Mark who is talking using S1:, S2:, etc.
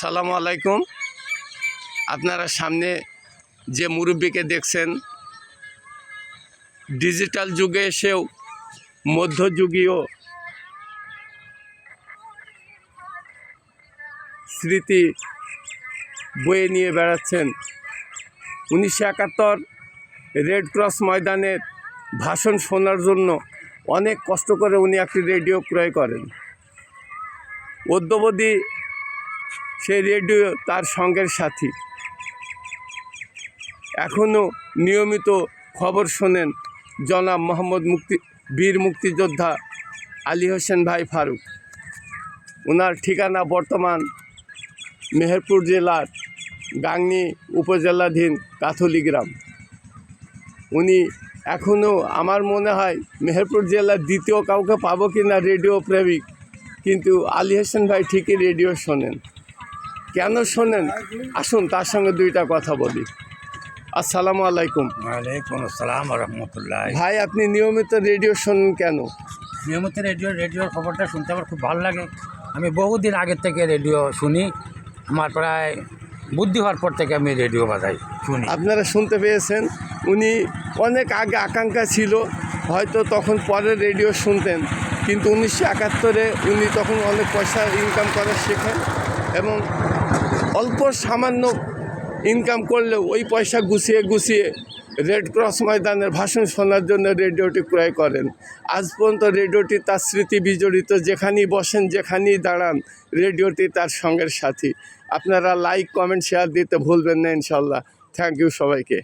S1: সালামু আলাইকুম। আপনারা সামনে যে মুরব্বীকে দেখছেন, ডিজিটাল যুগে এসেও মধ্যযুগীয় স্মৃতি বয়ে নিয়ে বেড়াচ্ছেন। উনিশশো একাত্তর রেড ক্রস ময়দানের ভাষণ শোনার জন্য অনেক কষ্ট করে উনি একটি রেডিও ক্রয় করেন। অদ্যবধি সেই রেডিও তার সঙ্গের সাথী। এখনও নিয়মিত খবর শোনেন জনাব মোহাম্মদ মুক্তি, বীর মুক্তিযোদ্ধা আলী হোসেন ভাই ফারুক। ওনার ঠিকানা বর্তমান মেহেরপুর জেলার গাংনি উপজেলাধীন কাথলি গ্রাম। উনি এখনও আমার মনে হয় মেহেরপুর জেলার দ্বিতীয় কাউকে পাবো কি না রেডিও প্রেমিক, কিন্তু আলী হোসেন ভাই ঠিকই রেডিও শোনেন। কেন শোনেন? আসুন তার সঙ্গে দুইটা কথা বলি। আসসালামু আলাইকুম।
S2: ওয়ালাইকুম আসসালাম রহমতুল্লাহ
S1: ভাই আপনি নিয়মিত রেডিও শোনেন কেন?
S2: নিয়মিত রেডিও রেডিওর খবরটা শুনতে আমার খুব ভালো লাগে। আমি বহুদিন আগের থেকে রেডিও শুনি। আমার প্রায় বুদ্ধি হওয়ার পর থেকে আমি রেডিও বাজাই শুনি।
S1: আপনারা শুনতে পেয়েছেন? উনি অনেক আগে আকাঙ্ক্ষা ছিল হয়তো তখন পরে রেডিও শুনতেন। কিন্তু উনিশশো একাত্তরে উনি তখন অনেক পয়সা ইনকাম করা শেখেন এবং অল্প সামান্য ইনকাম করলেও ওই পয়সা গুছিয়ে গুছিয়ে রেড ক্রস ময়দানের ভাষণ শোনার জন্য রেডিওটি ক্রয় করেন। আজ পর্যন্ত রেডিওটি তার স্মৃতি বিজড়িত, যেখানেই বসেন, যেখানেই দাঁড়ান, রেডিওটি তার সঙ্গের সাথী। আপনারা লাইক কমেন্ট শেয়ার দিতে ভুলবেন না ইনশাল্লাহ। থ্যাংক ইউ সবাইকে।